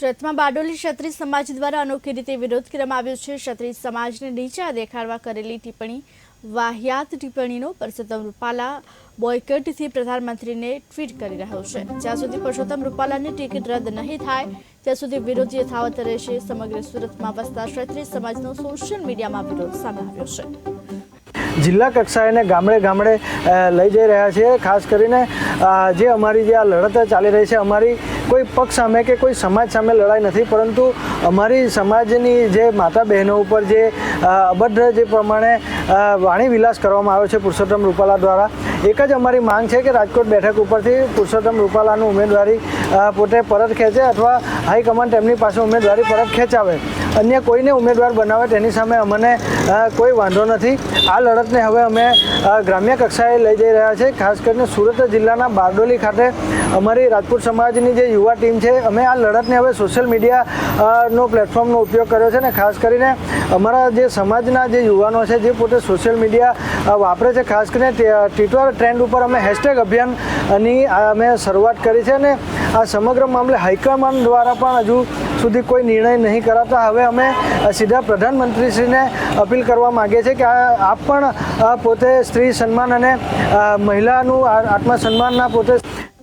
સુરતમાં બારડોલી ક્ષત્રિય સમાજ દ્વારા અનોખી રીતે વિરોધ કરવામાં આવ્યો છે. ક્ષત્રિય સમાજને નીચા દેખાડવા કરેલી ટિપ્પણી, વાહિયાત ટિપ્પણીનો પરસોત્તમ રૂપાલા બોયકટથી પ્રધાનમંત્રીને ટ્વીટ કરી રહ્યો છે. જ્યાં સુધી પરસોત્તમ રૂપાલાની ટિકિટ રદ નહીં થાય, ત્યાં સુધી વિરોધ યથાવત રહેશે. સમગ્ર સુરતમાં વસતા ક્ષત્રિય સમાજનો સોશિયલ મીડિયામાં વિરોધ સામે આવ્યો છે. જિલ્લા કક્ષાએને ગામડે ગામડે લઈ જઈ રહ્યા છીએ. ખાસ કરીને જે અમારી જે આ લડત ચાલી રહી છે, અમારી કોઈ પક્ષ સામે કે કોઈ સમાજ સામે લડાઈ નથી, પરંતુ અમારી સમાજની જે માતા બહેનો ઉપર જે અભદ્ર જે પ્રમાણે વાણી વિલાસ કરવામાં આવ્યો છે પુરુષોત્તમ રૂપાલા દ્વારા, એક જ અમારી માંગ છે કે રાજકોટ બેઠક ઉપરથી પુરુષોત્તમ રૂપાલાનું ઉમેદવારી પોતે પરત ખેંચે અથવા હાઈકમાન્ડ તેમની પાસે ઉમેદવારી પરત ખેંચાવે. અન્ય કોઈને ઉમેદવાર બનાવે તેની સામે અમને કોઈ વાંધો નથી. આ લડતને હવે અમે ગ્રામ્ય કક્ષાએ લઈ જઈ રહ્યા છે ખાસ કરીને સુરત જિલ્લાના બારડોલી ખાતે અમારી રાજપૂત સમાજની જે યુવા ટીમ છે, અમે આ લડતને હવે સોશિયલ મીડિયાનો પ્લેટફોર્મનો ઉપયોગ કર્યો છે ને ખાસ કરીને અમારા જે સમાજના જે યુવાનો છે, જે પોતે સોશિયલ મીડિયા વાપરે છે, ખાસ કરીને ટ્વિટર ટ્રેન્ડ ઉપર અમે હેશટેગ અભિયાનની અમે શરૂઆત કરી છે અને આ સમગ્ર મામલે હાઈકમાન્ડ દ્વારા પણ હજુ સુધી કોઈ નિર્ણય નહીં કરાતા. હવે અમે સીધા પ્રધાનમંત્રીશ્રીને અપીલ કરવા માગીએ છીએ કે આપ પણ પોતે સ્ત્રી સન્માન અને મહિલાનું આત્મસન્માનના પોતે